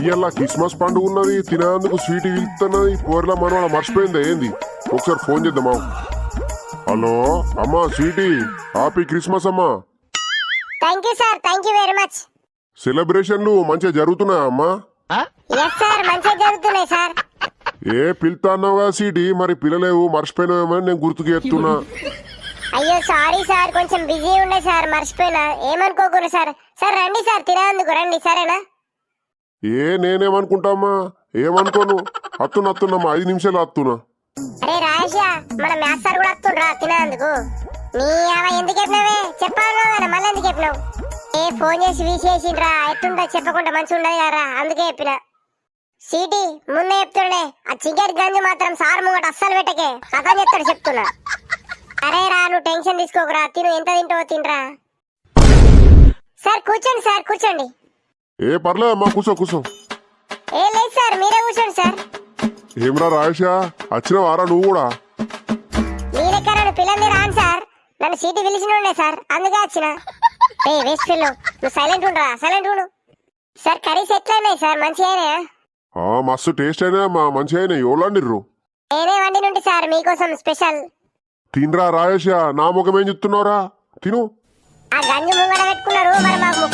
ఇవాళ క్రిస్మస్ పండుగ ఉన్నది తినేందుకు స్వీట్ ఇస్తున్నది కూరలో మనవాళ్ళ మర్చిపోయిందా ఏంది? ఒకసారి ఫోన్ చేద్దామా? హలో అమ్మా స్వీటీ హ్యాపీ క్రిస్మస్ అమ్మా. Thank you sir thank you very much. సెలబ్రేషన్లు మంచిగా జరుగుతున్నాయా అమ్మా? ఎస్ సార్ మంచిగా జరుగుతున్నాయి సార్. ఏ పిలుతా అన్నావు కదా సీటీ మరి పిల్లలేవు మర్చిపోయినావేమని నేను గుర్తుకు ఎత్తున్నా అయ్యో సారీ సార్ కొంచెం బిజీ ఉండే సార్ మర్చిపోయినా. ఏమనుకోకూడదు సార్. సార్ రండి సార్ తినేందుకు రండి సరేనా? ఏ నేనేమనుకుంటామా ఏమనుకోను? అత్తున అత్తున్నమ్మా ఐదు నిమిషాలు అత్తున్నా అరే రాజా మన మ్యాథ్స్ సార్ కూడా వస్తుండ్రా తినేందుకు. నీ అవ ఎందుకు చెప్పినావే? చెప్పాను కదా మళ్ళీ ఎందుకు చెప్పినావు? ఏ ఫోన్ చేసి విషేసిండ్రా ఎట్టుంటా చెప్పకుండా మంచిగా ఉండదు కదా అందుకే చెప్పిన. సీటీ ముందే చెప్తుండే ఆ చికెట్ గంజు మాత్రం సార్ ముంగట అస్సలు పెట్టకే. కథ చెప్తాడు చెప్తున్నా. అరే రా నువ్వు టెన్షన్ తీసుకోకురా తిను ఎంత తింటావో తినరా. సార్ కూర్చోండి సార్ కూర్చోండి. ఏ పర్లేదమ్మా కూర్చో కూర్చో ఏ లేదు సార్ మీరే కూర్చోండి సార్. ఏమ్రా రాయేషా వచ్చిన వారా నువ్వు కూడా? మీ లెక్క నన్ను పిల్లల్ని రాను సార్. నన్ను సీటు పిలిచినుండే సార్. అందుకే వచ్చిన. ఏ వేస్ట్ పిల్లు నువ్వు సైలెంట్ ఉండరా సైలెంట్ ఉండు. సార్ కర్రీస్ ఆ మస్తు టేస్ట్ అయినా మా అయినా నేనే సార్ మీకోసం స్పెషల్? తినరా రాయేషా నా ముఖం ఏం చెప్తున్నావురా? తిను. ఆ గంజు ముంగడ పెట్టుకున్నారు మరి మాకు